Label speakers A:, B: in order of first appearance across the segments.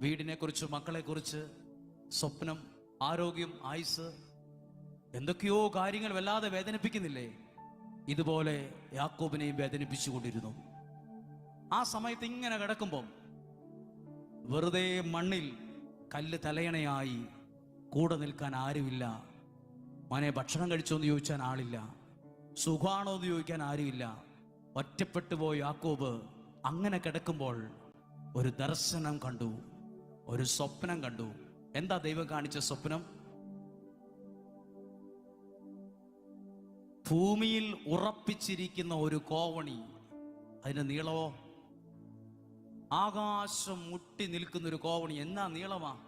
A: വീടിനെ കുറിച്ച് മക്കളെ കുറിച്ച് സ്വപ്നം ആരോഗ്യം ആയുസ് എന്തൊക്കെയോ കാര്യങ്ങൾ വല്ലാതെ വേദനിപ്പിക്കുന്നില്ലേ? ഇതുപോലെ യാക്കോബിനെയും വേദനിപ്പിച്ചുകൊണ്ടിരുന്നു. ആ സമയത്ത് ഇങ്ങനെ കിടക്കുമ്പം വെറുതെ മണ്ണിൽ കല്ല് തലയണയായി കൂടെ നിൽക്കാൻ ആരുമില്ല. മോനെ ഭക്ഷണം കഴിച്ചോന്ന് ചോദിച്ചാൽ ആളില്ല. സുഖാണോ എന്ന് ചോദിക്കാൻ ആരുമില്ല. ഒറ്റപ്പെട്ടു പോയ യാക്കോബ് അങ്ങനെ കിടക്കുമ്പോൾ ഒരു ദർശനം കണ്ടു. ഒരു സ്വപ്നം കണ്ടു. എന്താ ദൈവം കാണിച്ച സ്വപ്നം? ഭൂമിയിൽ ഉറപ്പിച്ചിരിക്കുന്ന ഒരു കോവണി. അതിന്റെ നീളമോ? ആകാശം മുട്ടി നിൽക്കുന്ന ഒരു കോവണി. എന്നാ നീളമാ?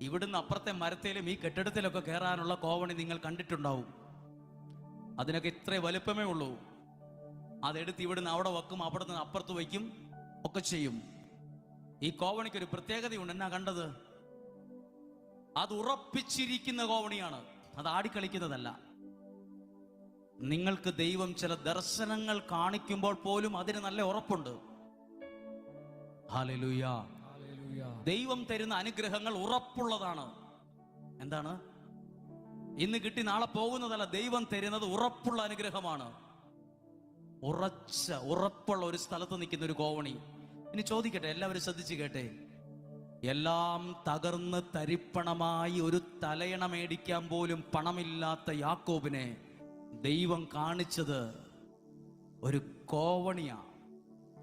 A: ഇവിടുന്ന് അപ്പുറത്തെ മരത്തിലും ഈ കെട്ടിടത്തിലൊക്കെ കയറാനുള്ള കോവണി നിങ്ങൾ കണ്ടിട്ടുണ്ടാവും. അതിനൊക്കെ ഇത്രേ വലുപ്പമേ ഉള്ളൂ. അതെടുത്ത് ഇവിടുന്ന് അവിടെ വെക്കും അവിടെ നിന്ന് അപ്പുറത്ത് വയ്ക്കും ഒക്കെ ചെയ്യും. ഈ കോവണിക്ക് ഒരു പ്രത്യേകതയുണ്ട്. എന്നാ കണ്ടത്? അത് ഉറപ്പിച്ചിരിക്കുന്ന കോവണിയാണ്. അത് ആടിക്കളിക്കുന്നതല്ല. നിങ്ങൾക്ക് ദൈവം ചില ദർശനങ്ങൾ കാണിക്കുമ്പോൾ പോലും അതിന് നല്ല ഉറപ്പുണ്ട്. ദൈവം തരുന്ന അനുഗ്രഹങ്ങൾ ഉറപ്പുള്ളതാണ്. എന്താണ്? ഇന്ന് കിട്ടി നാളെ പോകുന്നതല്ല. ദൈവം തരുന്നത് ഉറപ്പുള്ള അനുഗ്രഹമാണ്. ഉറച്ച ഉറപ്പുള്ള ഒരു സ്ഥലത്ത് നിൽക്കുന്ന ഒരു കോവണി. ഇനി ചോദിക്കട്ടെ എല്ലാവരും ശ്രദ്ധിച്ചു കേട്ടെ. എല്ലാം തകർന്ന് തരിപ്പണമായി ഒരു തലയണ മേടിക്കാൻ പോലും പണമില്ലാത്ത യാക്കോബിനെ ദൈവം കാണിച്ചത് ഒരു കോവണിയാ.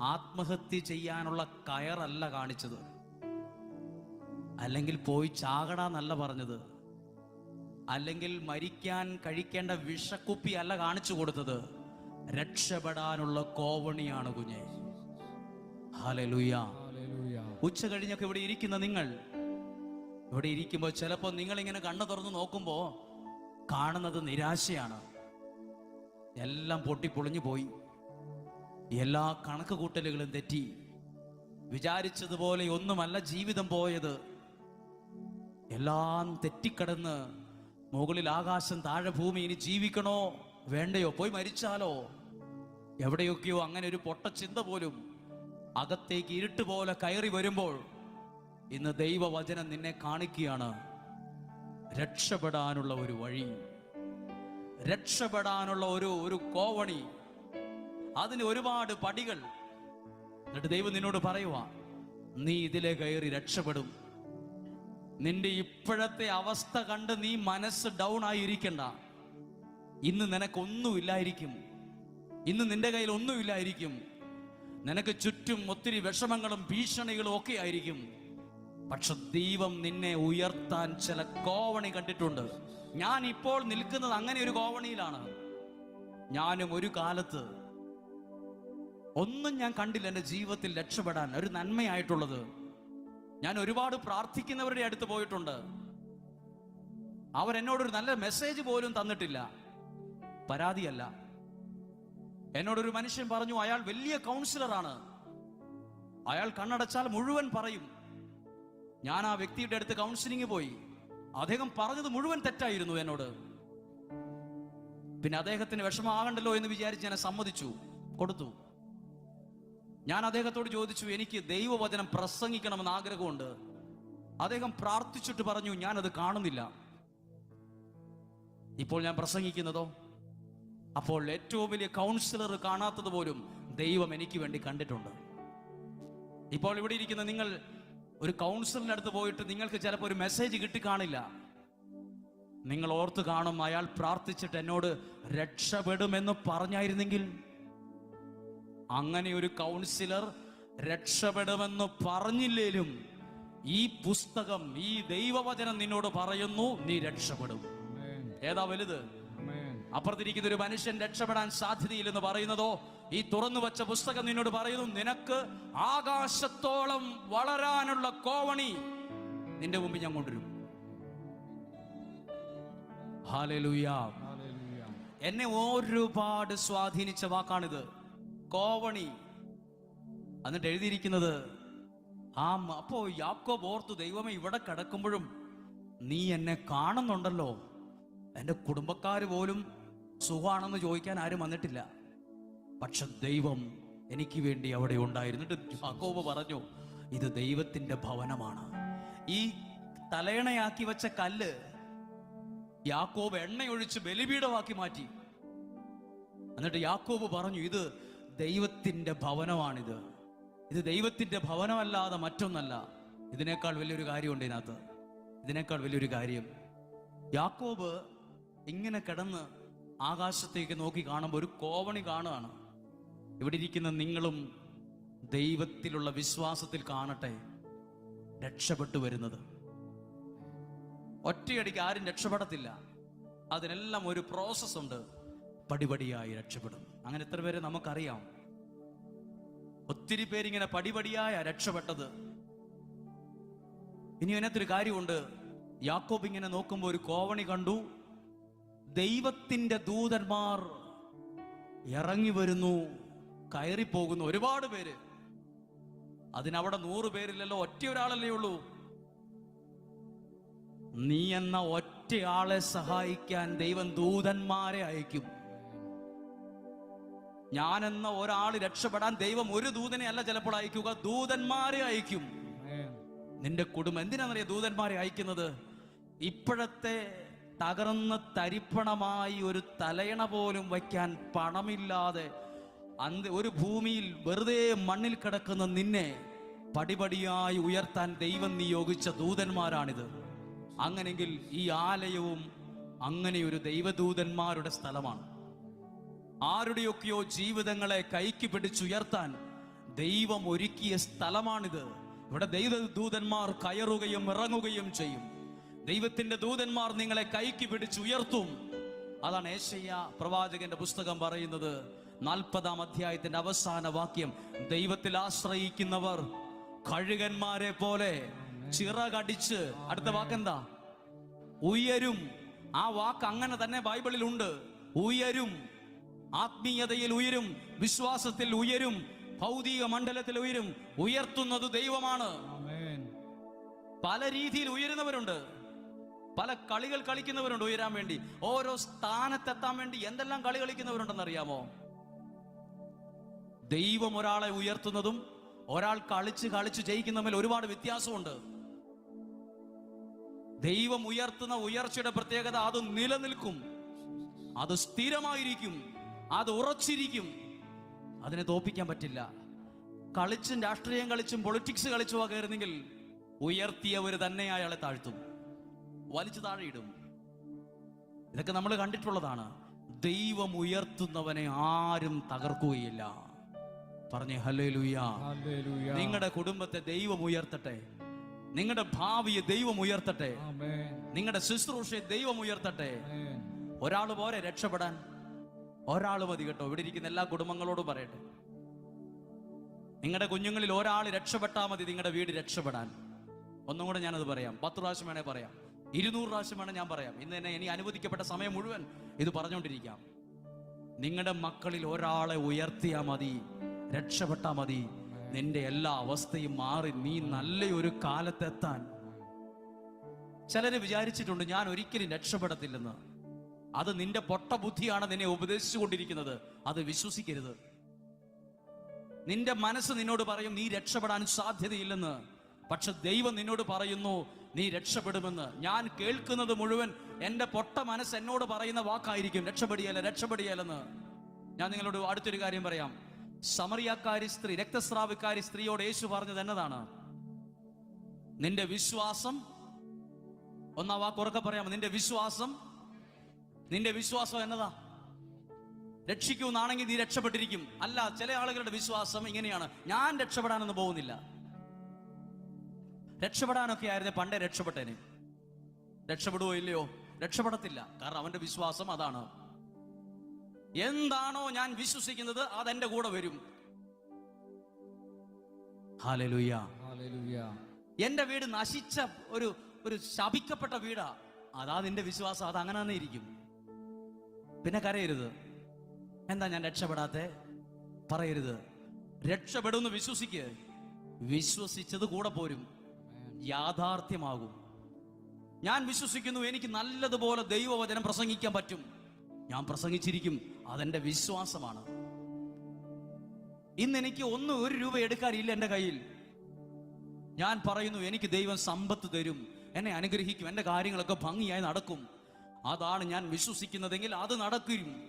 A: ആത്മഹത്യ ചെയ്യാനുള്ള കയറല്ല കാണിച്ചത്. അല്ലെങ്കിൽ പോയി ചാകടാന്നല്ല പറഞ്ഞത്. അല്ലെങ്കിൽ മരിക്കാൻ കഴിക്കേണ്ട വിഷക്കുപ്പി അല്ല കാണിച്ചു കൊടുത്തത്. രക്ഷപ്പെടാനുള്ള കോവണിയാണ് കുഞ്ഞെ. ഉച്ച കഴിഞ്ഞൊക്കെ ഇവിടെ ഇരിക്കുന്ന നിങ്ങൾ ഇവിടെ ഇരിക്കുമ്പോൾ ചിലപ്പോൾ നിങ്ങൾ ഇങ്ങനെ കണ്ണു തുറന്ന് നോക്കുമ്പോൾ കാണുന്നത് നിരാശയാണ്. എല്ലാം പൊട്ടിപ്പൊളിഞ്ഞു പോയി. എല്ലാ കണക്ക് കൂട്ടലുകളും തെറ്റി. വിചാരിച്ചതുപോലെ ഒന്നുമല്ല ജീവിതം പോയത്. എല്ലാം തെറ്റിക്കടന്ന് മുകളിൽ ആകാശം താഴെ ഭൂമി ഇനി ജീവിക്കണോ? വേണ്ടയോ? പോയി മരിച്ചാലോ? എവിടെയൊക്കെയോ അങ്ങനെ ഒരു പൊട്ട ചിന്ത പോലും അകത്തേക്ക് ഇരുട്ട് പോലെ കയറി വരുമ്പോൾ ഇന്ന് ദൈവവചനം നിന്നെ കാണിക്കുകയാണ്. രക്ഷപ്പെടാനുള്ള ഒരു വഴി. രക്ഷപ്പെടാനുള്ള ഒരു ഒരു കോവണി. അതിന് ഒരുപാട് പടികൾ. എന്നിട്ട് ദൈവം നിന്നോട് പറയുക നീ ഇതിലെ കയറി രക്ഷപ്പെടും. നിന്റെ ഇപ്പോഴത്തെ അവസ്ഥ കണ്ട് നീ മനസ്സ് ഡൗൺ ആയിരിക്കണ്ട. ഇന്ന് നിനക്കൊന്നുമില്ലായിരിക്കും ഇന്ന് നിന്റെ കയ്യിൽ ഒന്നുമില്ലായിരിക്കും. നിനക്ക് ചുറ്റും ഒത്തിരി വിഷമങ്ങളും ഭീഷണികളും ഒക്കെ ആയിരിക്കും. പക്ഷെ ദൈവം നിന്നെ ഉയർത്താൻ ചില കോവണി കണ്ടിട്ടുണ്ട്. ഞാൻ ഇപ്പോൾ നിൽക്കുന്നത് അങ്ങനെ ഒരു കോവണിയിലാണ്. ഞാനും ഒരു കാലത്ത് ഒന്നും ഞാൻ കണ്ടില്ല എന്റെ ജീവിതത്തിൽ രക്ഷപ്പെടാൻ ഒരു നന്മയായിട്ടുള്ളത്. ഞാൻ ഒരുപാട് പ്രാർത്ഥിക്കുന്നവരുടെ അടുത്ത് പോയിട്ടുണ്ട്. അവരെന്നോടൊരു നല്ല മെസ്സേജ് പോലും തന്നിട്ടില്ല. പരാതിയല്ല. എന്നോടൊരു മനുഷ്യൻ പറഞ്ഞു അയാൾ വലിയ കൗൺസിലറാണ് അയാൾ കണ്ണടച്ചാൽ മുഴുവൻ പറയും. ഞാൻ ആ വ്യക്തിയുടെ അടുത്ത് കൗൺസിലിംഗ് പോയി. അദ്ദേഹം പറഞ്ഞത് മുഴുവൻ തെറ്റായിരുന്നു എന്നോട്. പിന്നെ അദ്ദേഹത്തിന് വിഷമമാകണ്ടല്ലോ എന്ന് വിചാരിച്ച് ഞാൻ സമ്മതിച്ചു. കൊടുത്തു. ഞാൻ അദ്ദേഹത്തോട് ചോദിച്ചു എനിക്ക് ദൈവവചനം പ്രസംഗിക്കണമെന്ന് ആഗ്രഹമുണ്ട്. അദ്ദേഹം പ്രാർത്ഥിച്ചിട്ട് പറഞ്ഞു ഞാനത് കാണുന്നില്ല. ഇപ്പോൾ ഞാൻ പ്രസംഗിക്കുന്നതോ? അപ്പോൾ ഏറ്റവും വലിയ കൗൺസിലർ കാണാത്തത് പോലും ദൈവം എനിക്ക് വേണ്ടി കണ്ടിട്ടുണ്ട്. ഇപ്പോൾ ഇവിടെ ഇരിക്കുന്ന നിങ്ങൾ ഒരു കൗൺസിലിന്റെ അടുത്ത് പോയിട്ട് നിങ്ങൾക്ക് ചിലപ്പോൾ ഒരു മെസ്സേജ് കിട്ടി കാണില്ല. നിങ്ങൾ ഓർത്ത് കാണും അയാൾ പ്രാർത്ഥിച്ചിട്ട് എന്നോട് രക്ഷപ്പെടുമെന്ന് പറഞ്ഞായിരുന്നെങ്കിൽ അങ്ങനെ ഒരു കൗൺസിലർ രക്ഷപ്പെടുമെന്ന് പറഞ്ഞില്ലേലും ഈ പുസ്തകം ഈ ദൈവവചനം നിന്നോട് പറയുന്നു നീ രക്ഷപ്പെടും. ഏതാ വലുത്? അപ്പുറത്തിരിക്കുന്ന ഒരു മനുഷ്യൻ രക്ഷപ്പെടാൻ സാധ്യതയില്ലെന്ന് പറയുന്നതോ ഈ തുറന്നു വച്ച പുസ്തകം നിന്നോട് പറയുന്നു നിനക്ക് ആകാശത്തോളം വളരാനുള്ള കോവണി നിന്റെ മുമ്പിൽ ഞാൻ കൊണ്ടുവരും. എന്നെ ഒരുപാട് സ്വാധീനിച്ച വാക്കാണിത്. കോവണി. എന്നിട്ട് എഴുതിയിരിക്കുന്നത് ആ അപ്പോ യാക്കോ ഓർത്തു ദൈവമേ ഇവിടെ കിടക്കുമ്പോഴും നീ എന്നെ കാണുന്നുണ്ടല്ലോ. എന്റെ കുടുംബക്കാർ പോലും സുഖമാണെന്ന് ചോദിക്കാൻ ആരും വന്നിട്ടില്ല. പക്ഷെ ദൈവം എനിക്ക് വേണ്ടി അവിടെ ഉണ്ടായിരുന്നിട്ട് യാക്കോബ് പറഞ്ഞു ഇത് ദൈവത്തിന്റെ ഭവനമാണ്. ഈ തലയണയാക്കി വെച്ച കല്ല് യാക്കോബ് എണ്ണയൊഴിച്ച് ബലിപീഠമാക്കി മാറ്റി. എന്നിട്ട് യാക്കോബ് പറഞ്ഞു ഇത് ദൈവത്തിന്റെ ഭവനമാണിത്. ഇത് ദൈവത്തിന്റെ ഭവനമല്ലാതെ മറ്റൊന്നല്ല. ഇതിനേക്കാൾ വലിയൊരു കാര്യമുണ്ട് ഇതിനകത്ത്. ഇതിനേക്കാൾ വലിയൊരു കാര്യം. യാക്കോബ് ഇങ്ങനെ കിടന്ന് ആകാശത്തേക്ക് നോക്കി കാണുമ്പോൾ ഒരു കോവണി കാണുകയാണ്. ഇവിടെ ഇരിക്കുന്ന നിങ്ങളും ദൈവത്തിലുള്ള വിശ്വാസത്തിൽ കാണട്ടെ രക്ഷപ്പെട്ടു വരുന്നത്. ഒറ്റയടിക്ക് ആരും രക്ഷപ്പെടത്തില്ല. അതിനെല്ലാം ഒരു പ്രോസസ് ഉണ്ട്. പടിപടിയായി രക്ഷപ്പെടും. അങ്ങനെ എത്ര പേരെ നമുക്കറിയാം? ഒത്തിരി പേരിങ്ങനെ പടിപടിയായ രക്ഷപ്പെട്ടത്. ഇനി അതിനകത്തൊരു കാര്യമുണ്ട്. യാക്കോബ് ഇങ്ങനെ നോക്കുമ്പോൾ ഒരു കോവണി കണ്ടു. ദൈവത്തിന്റെ ദൂതന്മാർ ഇറങ്ങി വരുന്നു കയറിപ്പോകുന്നു ഒരുപാട് പേര്. അതിനവിടെ നൂറ് പേരില്ലല്ലോ ഒറ്റ ഒരാളല്ലേ ഉള്ളൂ. നീ എന്ന ഒറ്റയാളെ സഹായിക്കാൻ ദൈവം ദൂതന്മാരെ അയക്കും. ഞാൻ എന്ന ഒരാൾ രക്ഷപ്പെടാൻ ദൈവം ഒരു ദൂതനെ അല്ല ചിലപ്പോൾ അയക്കുക ദൂതന്മാരെ അയക്കും. നിന്റെ കുടുംബം എന്തിനാണെന്നറിയാം ദൂതന്മാരെ അയക്കുന്നത്? ഇപ്പോഴത്തെ തകർന്ന തരിപ്പണമായി ഒരു തലയണ പോലും വയ്ക്കാൻ പണമില്ലാതെ അന്ത് ഒരു ഭൂമിയിൽ വെറുതെ മണ്ണിൽ കിടക്കുന്ന നിന്നെ പടിപടിയായി ഉയർത്താൻ ദൈവം നിയോഗിച്ച ദൂതന്മാരാണിത്. അങ്ങനെങ്കിൽ ഈ ആലയവും അങ്ങനെ ഒരു ദൈവദൂതന്മാരുടെ സ്ഥലമാണ്. ആരുടെയൊക്കെയോ ജീവിതങ്ങളെ കൈക്ക് പിടിച്ചുയർത്താൻ ദൈവം ഒരുക്കിയ സ്ഥലമാണിത്. ഇവിടെ ദൈവദൂതന്മാർ കയറുകയും ഇറങ്ങുകയും ചെയ്യും. ദൈവത്തിന്റെ ദൂതന്മാർ നിങ്ങളെ കൈക്ക് പിടിച്ചുയർത്തും അതാണ് ഏശയ്യ പ്രവാചകന്റെ പുസ്തകം പറയുന്നത്. നാൽപ്പതാം അധ്യായത്തിന്റെ അവസാന വാക്യം. ദൈവത്തിൽ ആശ്രയിക്കുന്നവർ കഴുകന്മാരെ പോലെ ചിറകടിച്ച്. അടുത്ത വാക്കെന്താ ഉയരും. ആ വാക്ക് അങ്ങനെ തന്നെ ബൈബിളിൽ ഉണ്ട്. ഉയരും. ആത്മീയതയിൽ ഉയരും. വിശ്വാസത്തിൽ ഉയരും. ഭൗതിക മണ്ഡലത്തിൽ ഉയരും. ഉയർത്തുന്നത് ദൈവമാണ്. പല രീതിയിൽ ഉയരുന്നവരുണ്ട്. പല കളികൾ കളിക്കുന്നവരുണ്ട് ഉയരാൻ വേണ്ടി. ഓരോ സ്ഥാനത്തെത്താൻ വേണ്ടി എന്തെല്ലാം കളി കളിക്കുന്നവരുണ്ടെന്ന് അറിയാമോ ദൈവം ഒരാളെ ഉയർത്തുന്നതും ഒരാൾ കളിച്ച് കളിച്ച് ജയിക്കുന്ന തമ്മിൽ ഒരുപാട് വ്യത്യാസമുണ്ട്. ദൈവം ഉയർത്തുന്ന ഉയർച്ചയുടെ പ്രത്യേകത അത് നിലനിൽക്കും. അത് സ്ഥിരമായിരിക്കും. അത് ഉറച്ചിരിക്കും. അതിനെ തോപ്പിക്കാൻ പറ്റില്ല. കളിച്ചും രാഷ്ട്രീയം കളിച്ചും പൊളിറ്റിക്സ് കളിച്ചും കയറുന്നെങ്കിൽ ഉയർത്തിയവർ തന്നെ അയാളെ താഴ്ത്തും. വലിച്ചു താഴെയിടും ഇതൊക്കെ നമ്മൾ കണ്ടിട്ടുള്ളതാണ്. ദൈവം ഉയർത്തുന്നവനെ ആരും തകർക്കുകയില്ല. പറഞ്ഞേ ഹലേ നിങ്ങളുടെ കുടുംബത്തെ ദൈവം ഉയർത്തട്ടെ. നിങ്ങളുടെ ഭാവിയെ ദൈവം ഉയർത്തട്ടെ. നിങ്ങളുടെ ശുശ്രൂഷയെ ദൈവം ഉയർത്തട്ടെ. ഒരാൾ പോരെ രക്ഷപ്പെടാൻ. ഒരാൾ മതി കേട്ടോ. ഇവിടെ ഇരിക്കുന്ന എല്ലാ കുടുംബങ്ങളോടും പറയട്ടെ. നിങ്ങളുടെ കുഞ്ഞുങ്ങളിൽ ഒരാൾ രക്ഷപ്പെട്ടാൽ മതി നിങ്ങളുടെ വീട് രക്ഷപ്പെടാൻ. ഒന്നും കൂടെ ഞാനത് പറയാം. പത്ത് പ്രാവശ്യം വേണേ പറയാം. ഇരുന്നൂറ് പ്രാവശ്യം വേണം ഞാൻ പറയാം. ഇന്ന് തന്നെ ഇനി അനുവദിക്കപ്പെട്ട സമയം മുഴുവൻ ഇത് പറഞ്ഞുകൊണ്ടിരിക്കാം. നിങ്ങളുടെ മക്കളിൽ ഒരാളെ ഉയർത്തിയാ മതി രക്ഷപ്പെട്ടാ മതി. നിന്റെ എല്ലാ അവസ്ഥയും മാറി നീ നല്ലൊരു കാലത്തെത്താൻ. ചിലര് വിചാരിച്ചിട്ടുണ്ട് ഞാൻ ഒരിക്കലും രക്ഷപ്പെടത്തില്ലെന്ന്. അത് നിന്റെ പൊട്ട ബുദ്ധിയാണ് നിന്നെ ഉപദേശിച്ചുകൊണ്ടിരിക്കുന്നത്. അത് വിശ്വസിക്കരുത്. നിന്റെ മനസ്സ് നിന്നോട് പറയും നീ രക്ഷപ്പെടാൻ സാധ്യതയില്ലെന്ന്. പക്ഷെ ദൈവം നിന്നോട് പറയുന്നു നീ രക്ഷപ്പെടുമെന്ന് ഞാൻ കേൾക്കുന്നത് മുഴുവൻ എന്റെ പൊട്ട മനസ്സ് എന്നോട് പറയുന്ന വാക്കായിരിക്കും. രക്ഷപ്പെടിയല്ല രക്ഷപ്പെടിയല്ലെന്ന് ഞാൻ നിങ്ങളോട് അടുത്തൊരു കാര്യം പറയാം. സമറിയാക്കാരി സ്ത്രീ രക്തസ്രാവിക്കാരി സ്ത്രീയോട് യേശു പറഞ്ഞത് എന്നതാണ്. നിന്റെ വിശ്വാസം ഒന്നാ വാക്ക് ഉറക്കെ പറയാമോ നിന്റെ വിശ്വാസം നിന്റെ വിശ്വാസം എന്നതാ? രക്ഷിക്കുന്നാണെങ്കിൽ നീ രക്ഷപ്പെട്ടിരിക്കും. അല്ല ചില ആളുകളുടെ വിശ്വാസം ഇങ്ങനെയാണ്. ഞാൻ രക്ഷപ്പെടാനൊന്നും പോകുന്നില്ല. രക്ഷപ്പെടാനൊക്കെ ആയിരുന്നു പണ്ടേ രക്ഷപ്പെട്ടേനെ. രക്ഷപ്പെടുവോ ഇല്ലയോ? രക്ഷപ്പെടത്തില്ല. കാരണം അവന്റെ വിശ്വാസം അതാണ്. എന്താണോ ഞാൻ വിശ്വസിക്കുന്നത് അതെന്റെ കൂടെ വരും. എന്റെ വീട് നശിച്ച ഒരു ഒരു ശപിക്കപ്പെട്ട വീടാ. അതാ നിന്റെ വിശ്വാസം. അത് അങ്ങനെ തന്നെ ഇരിക്കും. പിന്നെ കരയരുത്. എന്താ ഞാൻ രക്ഷപ്പെടാത്തെ? പറയരുത്. രക്ഷപ്പെടുമെന്ന് വിശ്വസിക്ക്. വിശ്വസിച്ചത് കൂടെ പോരും. യാഥാർത്ഥ്യമാകും. ഞാൻ വിശ്വസിക്കുന്നു എനിക്ക് നല്ലതുപോലെ ദൈവവചനം പ്രസംഗിക്കാൻ പറ്റും. ഞാൻ പ്രസംഗിച്ചിരിക്കും അതെന്റെ വിശ്വാസമാണ്. ഇന്ന് എനിക്ക് ഒന്നും ഒരു രൂപ എടുക്കാനില്ല എന്റെ കയ്യിൽ. ഞാൻ പറയുന്നു എനിക്ക് ദൈവം സമ്പത്ത് തരും എന്നെ അനുഗ്രഹിക്കും എന്റെ കാര്യങ്ങളൊക്കെ ഭംഗിയായി നടക്കും. അതാണ് ഞാൻ വിശ്വസിക്കുന്നതെങ്കിൽ അത് നടക്കും.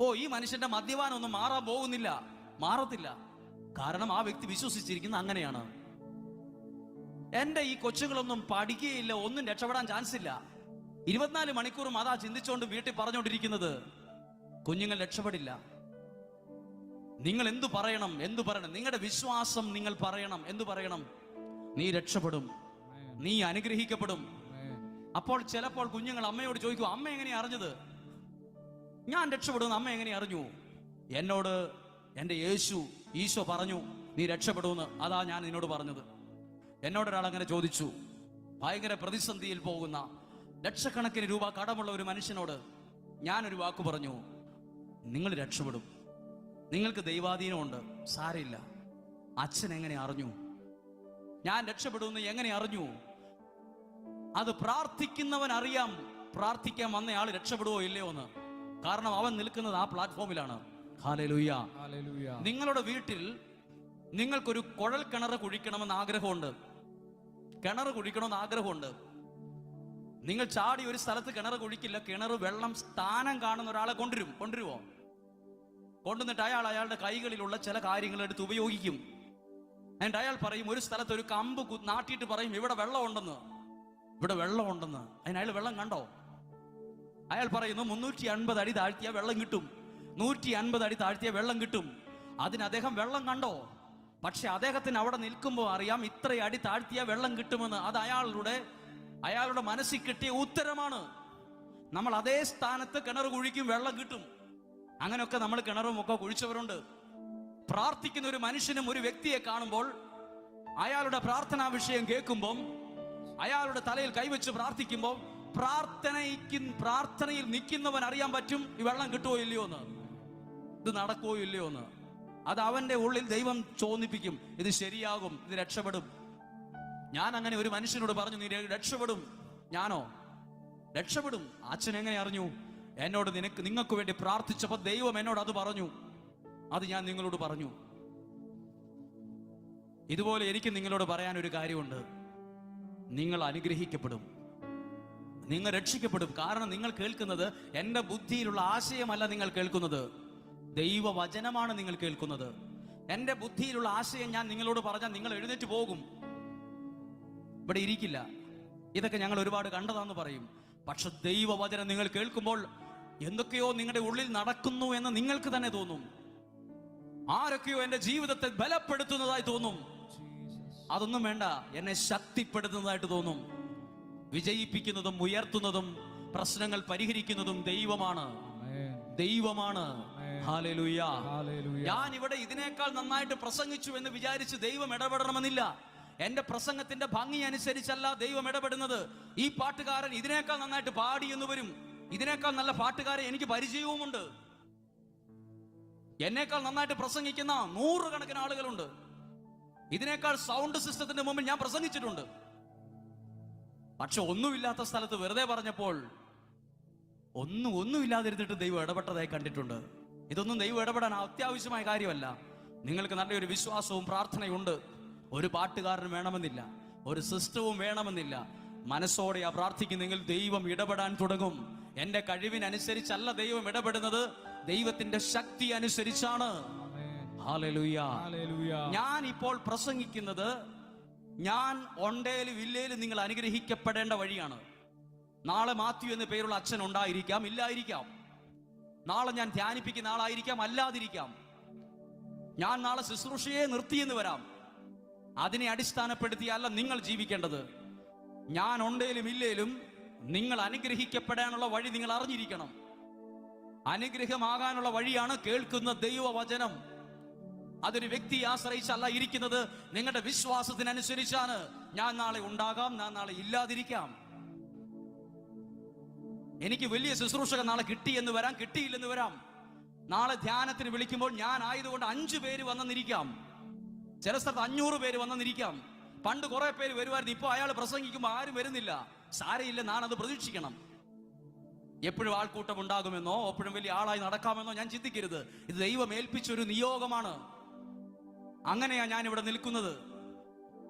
A: ഓ ഈ മനുഷ്യന്റെ മദ്യപാനം ഒന്നും മാറാൻ പോകുന്നില്ല. മാറത്തില്ല. കാരണം ആ വ്യക്തി വിശ്വസിച്ചിരിക്കുന്ന അങ്ങനെയാണ്. എന്റെ ഈ കൊച്ചുങ്ങളൊന്നും പഠിക്കുകയില്ല ഒന്നും രക്ഷപ്പെടാൻ ചാൻസ് ഇല്ല. ഇരുപത്തിനാല് മണിക്കൂറും അതാ ചിന്തിച്ചുകൊണ്ട് വീട്ടിൽ പറഞ്ഞുകൊണ്ടിരിക്കുന്നത് കുഞ്ഞുങ്ങൾ രക്ഷപ്പെടില്ല. നിങ്ങൾ എന്തു പറയണം എന്തു പറയണം? നിങ്ങളുടെ വിശ്വാസം നിങ്ങൾ പറയണം എന്തു പറയണം? നീ രക്ഷപ്പെടും. നീ അനുഗ്രഹിക്കപ്പെടും. അപ്പോൾ ചിലപ്പോൾ കുഞ്ഞുങ്ങൾ അമ്മയോട് ചോദിക്കും അമ്മ എങ്ങനെയാ അറിഞ്ഞത്? ഞാൻ രക്ഷപ്പെടുമെന്ന് അമ്മ എങ്ങനെ അറിഞ്ഞു? എന്നോട് എന്റെ യേശു ഈശോ പറഞ്ഞു നീ രക്ഷപ്പെടുമെന്ന്. അതാ ഞാൻ നിന്നോട് പറഞ്ഞത്. എന്നോട് ഒരാൾ അങ്ങനെ ചോദിച്ചു ഭയങ്കര പ്രതിസന്ധിയിൽ പോകുന്ന ലക്ഷക്കണക്കിന് രൂപ കടമുള്ള ഒരു മനുഷ്യനോട് ഞാനൊരു വാക്ക് പറഞ്ഞു നിങ്ങൾ രക്ഷപ്പെടും. നിങ്ങൾക്ക് ദൈവാധീനമുണ്ട് സാരയില്ല അച്ഛൻ എങ്ങനെ അറിഞ്ഞു? ഞാൻ രക്ഷപ്പെടുമെന്ന് എങ്ങനെ അറിഞ്ഞു? അത് പ്രാർത്ഥിക്കുന്നവൻ അറിയാം പ്രാർത്ഥിക്കാൻ വന്നയാൾ രക്ഷപ്പെടുവോ ഇല്ലയോ എന്ന്. കാരണം അവൻ നിൽക്കുന്നത് ആ പ്ലാറ്റ്ഫോമിലാണ്. നിങ്ങളുടെ വീട്ടിൽ നിങ്ങൾക്കൊരു കുഴൽ കിണർ കുഴിക്കണമെന്ന് ആഗ്രഹമുണ്ട്. കിണർ കുഴിക്കണമെന്ന് ആഗ്രഹമുണ്ട്. നിങ്ങൾ ചാടി ഒരു സ്ഥലത്ത് കിണർ കുഴിക്കില്ല കിണർ വെള്ളം സ്ഥാനം കാണുന്ന ഒരാളെ കൊണ്ടുവരും. കൊണ്ടുവരുമോ കൊണ്ടുവന്നിട്ട് അയാൾ അയാളുടെ കൈകളിലുള്ള ചില കാര്യങ്ങൾ എടുത്ത് ഉപയോഗിക്കും. എന്നിട്ട് അയാൾ പറയും ഒരു സ്ഥലത്ത് ഒരു കമ്പ് നാട്ടിയിട്ട് പറയും ഇവിടെ വെള്ളം ഉണ്ടെന്ന്. ഇവിടെ വെള്ളമുണ്ടെന്ന് അതിന് അയാൾ വെള്ളം കണ്ടോ? അയാൾ പറയുന്നു മുന്നൂറ്റി അൻപത് അടി താഴ്ത്തിയ വെള്ളം കിട്ടും. നൂറ്റി അൻപത് അടി താഴ്ത്തിയ വെള്ളം കിട്ടും. അതിന് അദ്ദേഹം വെള്ളം കണ്ടോ? പക്ഷെ അദ്ദേഹത്തിന് അവിടെ നിൽക്കുമ്പോൾ അറിയാം ഇത്ര അടി താഴ്ത്തിയ വെള്ളം കിട്ടുമെന്ന്. അത് അയാളുടെ അയാളുടെ മനസ്സിൽ കിട്ടിയ ഉത്തരമാണ്. നമ്മൾ അതേ സ്ഥാനത്ത് കിണർ കുഴിക്കും വെള്ളം കിട്ടും. അങ്ങനെയൊക്കെ നമ്മൾ കിണറും ഒക്കെ കുഴിച്ചവരുണ്ട്. പ്രാർത്ഥിക്കുന്ന ഒരു മനുഷ്യനും ഒരു വ്യക്തിയെ കാണുമ്പോൾ അയാളുടെ പ്രാർത്ഥനാ വിഷയം കേൾക്കുമ്പം അയാളുടെ തലയിൽ കൈവച്ച് പ്രാർത്ഥിക്കുമ്പോൾ പ്രാർത്ഥനയ്ക്ക് പ്രാർത്ഥനയിൽ നിൽക്കുന്നവൻ അറിയാൻ പറ്റും ഈ വെള്ളം കിട്ടുമോ ഇല്ലയോ എന്ന് ഇത് നടക്കുമോ ഇല്ലയോ എന്ന് അത് അവന്റെ ഉള്ളിൽ ദൈവം ചോദിപ്പിക്കും ഇത് ശരിയാകും ഇത് രക്ഷപ്പെടും. ഞാൻ അങ്ങനെ ഒരു മനുഷ്യനോട് പറഞ്ഞു നീ രക്ഷപ്പെടും. ഞാനോ? രക്ഷപ്പെടും. അച്ഛൻ എങ്ങനെ അറിഞ്ഞു? എന്നോട് നിനക്ക് നിങ്ങൾക്ക് വേണ്ടി പ്രാർത്ഥിച്ചപ്പോൾ ദൈവം എന്നോട് അത് പറഞ്ഞു. അത് ഞാൻ നിങ്ങളോട് പറഞ്ഞു. ഇതുപോലെ എനിക്ക് നിങ്ങളോട് പറയാൻ ഒരു കാര്യമുണ്ട്. നിങ്ങൾ അനുഗ്രഹിക്കപ്പെടും. നിങ്ങൾ രക്ഷിക്കപ്പെടും. കാരണം നിങ്ങൾ കേൾക്കുന്നത് എന്റെ ബുദ്ധിയിലുള്ള ആശയമല്ല നിങ്ങൾ കേൾക്കുന്നത്. ദൈവവചനമാണ് നിങ്ങൾ കേൾക്കുന്നത്. എന്റെ ബുദ്ധിയിലുള്ള ആശയം ഞാൻ നിങ്ങളോട് പറഞ്ഞാൽ നിങ്ങൾ എഴുന്നേറ്റ് പോകും. ഇവിടെ ഇരിക്കില്ല. ഇതൊക്കെ ഞങ്ങൾ ഒരുപാട് കണ്ടതാന്ന് പറയും. പക്ഷെ ദൈവവചനം നിങ്ങൾ കേൾക്കുമ്പോൾ എന്തൊക്കെയോ നിങ്ങളുടെ ഉള്ളിൽ നടക്കുന്നു എന്ന് നിങ്ങൾക്ക് തന്നെ തോന്നും. ആരൊക്കെയോ എന്റെ ജീവിതത്തെ ബലപ്പെടുത്തുന്നതായി തോന്നും. അതൊന്നും വേണ്ട. എന്നെ ശക്തിപ്പെടുത്തുന്നതായിട്ട് തോന്നും. വിജയിപ്പിക്കുന്നതും ഉയർത്തുന്നതും പ്രശ്നങ്ങൾ പരിഹരിക്കുന്നതും ദൈവമാണ്. ദൈവമാണ്. ഞാൻ ഇവിടെ ഇതിനേക്കാൾ നന്നായിട്ട് പ്രസംഗിച്ചു എന്ന് വിചാരിച്ച് ദൈവം ഇടപെടണമെന്നില്ല. എന്റെ പ്രസംഗത്തിന്റെ ഭംഗി അനുസരിച്ചല്ല ദൈവം ഇടപെടുന്നത്. ഈ പാട്ടുകാരൻ ഇതിനേക്കാൾ നന്നായിട്ട് പാടി എന്ന് വരും. ഇതിനേക്കാൾ നല്ല പാട്ടുകാരെ എനിക്ക് പരിചയവുമുണ്ട്. എന്നേക്കാൾ നന്നായിട്ട് പ്രസംഗിക്കുന്ന നൂറുകണക്കിന് ആളുകളുണ്ട്. ഇതിനേക്കാൾ സൗണ്ട് സിസ്റ്റത്തിന്റെ മുമ്പിൽ ഞാൻ പ്രസംഗിച്ചിട്ടുണ്ട്. പക്ഷെ ഒന്നുമില്ലാത്ത സ്ഥലത്ത് വെറുതെ പറഞ്ഞപ്പോൾ ഒന്നും ഒന്നുമില്ലാതിരുന്നിട്ട് ദൈവം ഇടപെട്ടതായി കണ്ടിട്ടുണ്ട്. ഇതൊന്നും ദൈവം ഇടപെടാൻ അത്യാവശ്യമായ കാര്യമല്ല. നിങ്ങൾക്ക് നല്ലൊരു വിശ്വാസവും പ്രാർത്ഥനയുണ്ട്. ഒരു പാട്ടുകാരൻ വേണമെന്നില്ല. ഒരു സിസ്റ്റവും വേണമെന്നില്ല. മനസ്സോടെയാ പ്രാർത്ഥിക്കുന്നെങ്കിൽ ദൈവം ഇടപെടാൻ തുടങ്ങും. എന്റെ കഴിവിനനുസരിച്ചല്ല ദൈവം ഇടപെടുന്നത്. ദൈവത്തിന്റെ ശക്തി അനുസരിച്ചാണ്. ഞാൻ ഇപ്പോൾ പ്രസംഗിക്കുന്നത് ഞാൻ ഒണ്ടേലും ഇല്ലേലും നിങ്ങൾ അനുഗ്രഹിക്കപ്പെടേണ്ട വഴിയാണ്. നാളെ മാത്യു എന്ന പേരുള്ള അച്ഛൻ ഉണ്ടായിരിക്കാം ഇല്ലായിരിക്കാം. നാളെ ഞാൻ ധ്യാനിപ്പിക്കുന്ന ആളായിരിക്കാം അല്ലാതിരിക്കാം. ഞാൻ നാളെ ശുശ്രൂഷയെ നിർത്തിയെന്ന് വരാം. അതിനെ അടിസ്ഥാനപ്പെടുത്തിയല്ല നിങ്ങൾ ജീവിക്കേണ്ടത്. ഞാൻ ഉണ്ടേലും ഇല്ലേലും നിങ്ങൾ അനുഗ്രഹിക്കപ്പെടാനുള്ള വഴി നിങ്ങൾ അറിഞ്ഞിരിക്കണം. അനുഗ്രഹമാകാനുള്ള വഴിയാണ് കേൾക്കുന്ന ദൈവവചനം. അതൊരു വ്യക്തിയെ ആശ്രയിച്ചല്ല ഇരിക്കുന്നത്. നിങ്ങളുടെ വിശ്വാസത്തിനനുസരിച്ചാണ്. ഞാൻ നാളെ ഉണ്ടാകാം ഞാൻ നാളെ ഇല്ലാതിരിക്കാം. എനിക്ക് വലിയ ശുശ്രൂഷകൻ നാളെ കിട്ടി എന്ന് വരാം കിട്ടിയില്ലെന്ന് വരാം. നാളെ ധ്യാനത്തിന് വിളിക്കുമ്പോൾ ഞാൻ ആയതുകൊണ്ട് അഞ്ചു പേര് വന്നെന്നിരിക്കാം. ചില സ്ഥലത്ത് അഞ്ഞൂറ് പേര് വന്നെന്നിരിക്കാം. പണ്ട് കുറെ പേര് വരുമായിരുന്നു. ഇപ്പൊ അയാൾ പ്രസംഗിക്കുമ്പോൾ ആരും വരുന്നില്ല. സാരയില്ല അത് പ്രതീക്ഷിക്കണം. എപ്പോഴും ആൾക്കൂട്ടം ഉണ്ടാകുമെന്നോ എപ്പോഴും വലിയ ആളായി നടക്കാമെന്നോ ഞാൻ ചിന്തിക്കരുത്. ഇത് ദൈവം ഏൽപ്പിച്ചൊരു നിയോഗമാണ്. അങ്ങനെയാ ഞാൻ ഇവിടെ നിൽക്കുന്നത്.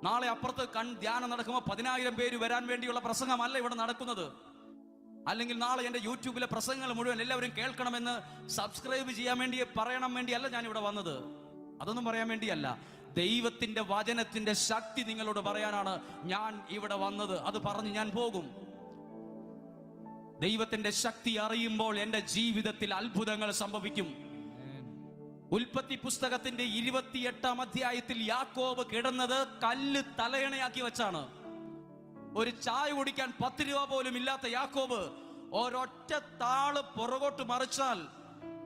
A: നാളെ അപ്പുറത്ത് കൺ ധ്യാനം നടക്കുമ്പോൾ പതിനായിരം പേര് വരാൻ വേണ്ടിയുള്ള പ്രസംഗമല്ല ഇവിടെ നടക്കുന്നത്. അല്ലെങ്കിൽ നാളെ എന്റെ യൂട്യൂബിലെ പ്രസംഗങ്ങൾ മുഴുവൻ എല്ലാവരും കേൾക്കണമെന്ന് സബ്സ്ക്രൈബ് ചെയ്യാൻ വേണ്ടി പറയണം വേണ്ടിയല്ല ഞാൻ ഇവിടെ വന്നത്. അതൊന്നും പറയാൻ വേണ്ടിയല്ല. ദൈവത്തിന്റെ വചനത്തിന്റെ ശക്തി നിങ്ങളോട് പറയാനാണ് ഞാൻ ഇവിടെ വന്നത്. അത് പറഞ്ഞ് ഞാൻ പോകും. ദൈവത്തിന്റെ ശക്തി അറിയുമ്പോൾ എന്റെ ജീവിതത്തിൽ അത്ഭുതങ്ങൾ സംഭവിക്കും. ഉൽപ്പത്തി പുസ്തകത്തിന്റെ ഇരുപത്തിയെട്ടാം അധ്യായത്തിൽ യാക്കോബ് കിടന്നത് കല്ല് തലയണയാക്കി വെച്ചാണ്. ഒരു ചായ കുടിക്കാൻ പത്ത് രൂപ പോലും ഇല്ലാത്ത യാക്കോബ് ഒരൊറ്റ താൾ പുറകോട്ട് മറിച്ചാൽ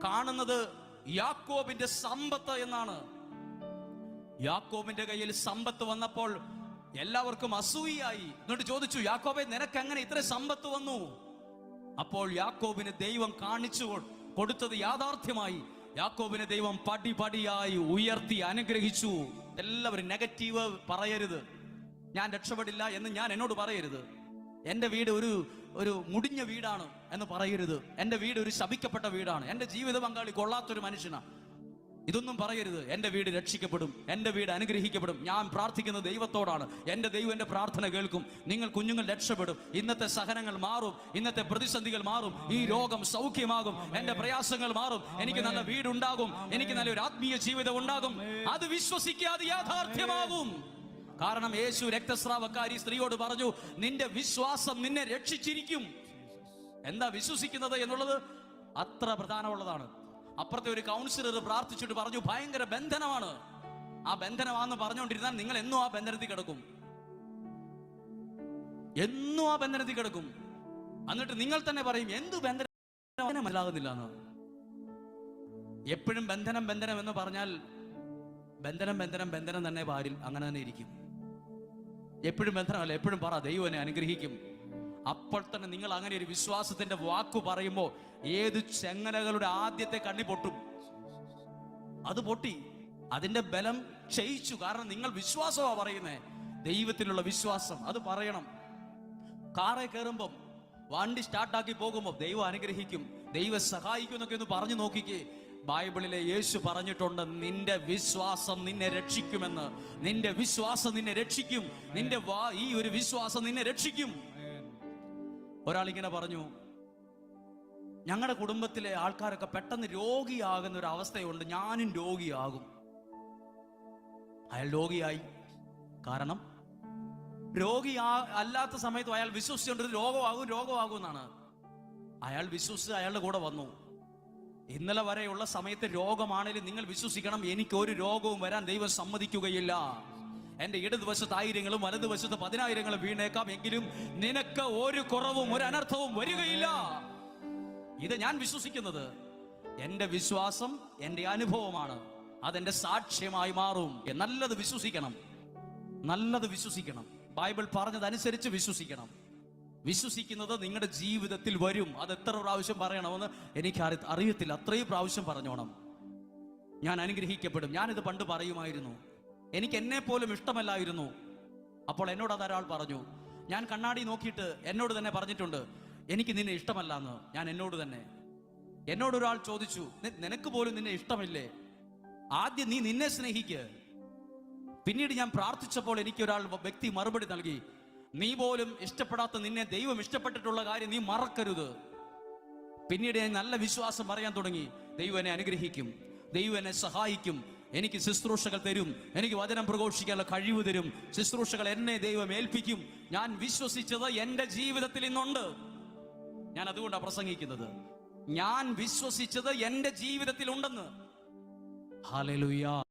A: കാണുന്നത് യാക്കോബിന്റെ സമ്പത്ത് എന്നാണ്. യാക്കോബിന്റെ കയ്യിൽ സമ്പത്ത് വന്നപ്പോൾ എല്ലാവർക്കും അസൂയായി എന്നിട്ട് ചോദിച്ചു യാക്കോബെ നിനക്ക് എങ്ങനെ ഇത്ര സമ്പത്ത് വന്നു? അപ്പോൾ യാക്കോബിന് ദൈവം കാണിച്ചു കൊടുത്തത് യാഥാർത്ഥ്യമായി. യാക്കോബിനെ ദൈവം പടി പടിയായി ഉയർത്തി അനുഗ്രഹിച്ചു. എല്ലാവരും നെഗറ്റീവ് പറയരുത്. ഞാൻ രക്ഷപ്പെടില്ല എന്ന് ഞാൻ എന്നോട് പറയരുത്. എന്റെ വീട് ഒരു ഒരു മുടിഞ്ഞ വീടാണ് എന്ന് പറയരുത്. എന്റെ വീട് ഒരു ശപിക്കപ്പെട്ട വീടാണ്. എന്റെ ജീവിത പങ്കാളി കൊള്ളാത്തൊരു മനുഷ്യനാണ് ഇതൊന്നും പറയരുത്. എന്റെ വീട് രക്ഷിക്കപ്പെടും. എന്റെ വീട് അനുഗ്രഹിക്കപ്പെടും. ഞാൻ പ്രാർത്ഥിക്കുന്ന ദൈവത്തോടാണ്. എന്റെ ദൈവം എന്റെ പ്രാർത്ഥന കേൾക്കും. നിങ്ങൾ കുഞ്ഞുങ്ങൾ രക്ഷപ്പെടും. ഇന്നത്തെ സഹനങ്ങൾ മാറും. ഇന്നത്തെ പ്രതിസന്ധികൾ മാറും. ഈ രോഗം സൗഖ്യമാകും. എന്റെ പ്രയാസങ്ങൾ മാറും. എനിക്ക് നല്ല വീടുണ്ടാകും. എനിക്ക് നല്ലൊരു ആത്മീയ ജീവിതം ഉണ്ടാകും. അത് വിശ്വസിക്കാതെ യാഥാർത്ഥ്യമാകും. കാരണം യേശു രക്തസ്രാവക്കാരി സ്ത്രീയോട് പറഞ്ഞു നിന്റെ വിശ്വാസം നിന്നെ രക്ഷിച്ചിരിക്കും. എന്താ വിശ്വസിക്കുന്നത് എന്നുള്ളത് അത്ര പ്രധാനമുള്ളതാണ്. അപ്പുറത്തെ ഒരു കൗൺസിലർ പ്രാർത്ഥിച്ചിട്ട് പറഞ്ഞു ഭയങ്കര ബന്ധനമാണ്. ആ ബന്ധനമാണെന്ന് പറഞ്ഞുകൊണ്ടിരുന്നാൽ നിങ്ങൾ എന്നും ആ ബന്ധനത്തിൽ കിടക്കും. എന്നും ആ ബന്ധനത്തിൽ കിടക്കും. എന്നിട്ട് നിങ്ങൾ തന്നെ പറയും എന്ത് ബന്ധനം മനസ്സിലാകുന്നില്ല എന്ന്. എപ്പോഴും ബന്ധനം ബന്ധനം എന്ന് പറഞ്ഞാൽ ബന്ധനം ബന്ധനം ബന്ധനം തന്നെ പാരിൽ അങ്ങനെ തന്നെ ഇരിക്കും. എപ്പോഴും ബന്ധനമല്ല എപ്പോഴും പറ ദൈവനെ അനുഗ്രഹിക്കും. അപ്പോൾ തന്നെ നിങ്ങൾ അങ്ങനെ ഒരു വിശ്വാസത്തിന്റെ വാക്ക് പറയുമ്പോൾ ഏത് ചെങ്ങലകളുടെ ആദ്യത്തെ കണ്ണി പൊട്ടും. അത് പൊട്ടി. അതിന്റെ ബലം ക്ഷയിച്ചു. കാരണം നിങ്ങൾ വിശ്വാസമാ പറയുന്നത് ദൈവത്തിലുള്ള വിശ്വാസം. അത് പറയണം. കാറെ കയറുമ്പം വണ്ടി സ്റ്റാർട്ടാക്കി പോകുമ്പോൾ ദൈവം അനുഗ്രഹിക്കും. ദൈവം സഹായിക്കും എന്നൊക്കെ ഒന്ന് പറഞ്ഞു നോക്കിക്കേ. ബൈബിളിലെ യേശു പറഞ്ഞിട്ടുണ്ട് നിന്റെ വിശ്വാസം നിന്നെ രക്ഷിക്കുമെന്ന്. നിന്റെ വിശ്വാസം നിന്നെ രക്ഷിക്കും. നിന്റെ വാ ഈ ഒരു വിശ്വാസം നിന്നെ രക്ഷിക്കും. ഒരാൾ ഇങ്ങനെ പറഞ്ഞു ഞങ്ങളുടെ കുടുംബത്തിലെ ആൾക്കാരൊക്കെ പെട്ടെന്ന് രോഗിയാകുന്ന ഒരു അവസ്ഥയുണ്ട്. ഞാനും രോഗിയാകും. അയാൾ രോഗിയായി. കാരണം രോഗി അല്ലാത്ത സമയത്ത് അയാൾ വിശ്വസിച്ചുകൊണ്ട് രോഗമാകും രോഗമാകും എന്നാണ്. അയാൾ വിശ്വസിച്ച് അയാളുടെ കൂടെ വന്നു. ഇന്നലെ വരെയുള്ള സമയത്ത് രോഗമാണെങ്കിലും നിങ്ങൾ വിശ്വസിക്കണം എനിക്ക് ഒരു രോഗവും വരാൻ ദൈവം സമ്മതിക്കുകയില്ല. എന്റെ ഇടതുവശത്ത് ആയിരങ്ങളും വലതുവശത്ത് പതിനായിരങ്ങളും വീണേക്കാം എങ്കിലും നിനക്ക് ഒരു കുറവും ഒരു അനർത്ഥവും വരികയില്ല. ഇത് ഞാൻ വിശ്വസിക്കുന്നത്. എന്റെ വിശ്വാസം എന്റെ അനുഭവമാണ്. അതെന്റെ സാക്ഷ്യമായി മാറും. നല്ലത് വിശ്വസിക്കണം. നല്ലത് വിശ്വസിക്കണം. ബൈബിൾ പറഞ്ഞതനുസരിച്ച് വിശ്വസിക്കണം. വിശ്വസിക്കുന്നത് നിങ്ങളുടെ ജീവിതത്തിൽ വരും. അത് എത്ര പ്രാവശ്യം പറയണമെന്ന് എനിക്ക് അറി അറിയത്തില്ല. അത്രയും പ്രാവശ്യം പറഞ്ഞോണം. ഞാൻ അനുഗ്രഹിക്കപ്പെടും. ഞാനിത് പണ്ട് പറയുമായിരുന്നു. എനിക്ക് എന്നെ പോലും ഇഷ്ടമല്ലായിരുന്നു. അപ്പോൾ എന്നോട് അതൊരാൾ പറഞ്ഞു. ഞാൻ കണ്ണാടി നോക്കിയിട്ട് എന്നോട് തന്നെ പറഞ്ഞിട്ടുണ്ട് എനിക്ക് നിന്നെ ഇഷ്ടമല്ല എന്ന് ഞാൻ എന്നോട് തന്നെ. എന്നോട് ഒരാൾ ചോദിച്ചു നിനക്ക് പോലും നിന്നെ ഇഷ്ടമില്ലേ? ആദ്യം നീ നിന്നെ സ്നേഹിക്ക്. പിന്നീട് ഞാൻ പ്രാർത്ഥിച്ചപ്പോൾ എനിക്ക് ഒരാൾ വ്യക്തി മറുപടി നൽകി നീ പോലും ഇഷ്ടപ്പെടാത്ത നിന്നെ ദൈവം ഇഷ്ടപ്പെട്ടിട്ടുള്ള കാര്യം നീ മറക്കരുത്. പിന്നീട് ഞാൻ നല്ല വിശ്വാസം പറയാൻ തുടങ്ങി. ദൈവം എന്നെ അനുഗ്രഹിക്കും. ദൈവം എന്നെ സഹായിക്കും. എനിക്ക് ശുശ്രൂഷകൾ തരും. എനിക്ക് വചനം പ്രഘോഷിക്കാനുള്ള കഴിവ് തരും. ശുശ്രൂഷകൾ എന്നെ ദൈവം ഏൽപ്പിക്കും. ഞാൻ വിശ്വസിച്ചത് എന്റെ ജീവിതത്തിൽ ഇന്നുണ്ട് ഞാൻ അതുകൊണ്ടാണ് പ്രസംഗിക്കുന്നത്. ഞാൻ വിശ്വസിച്ചത് എന്റെ ജീവിതത്തിൽ ഉണ്ടെന്ന് ഹാലലുയാ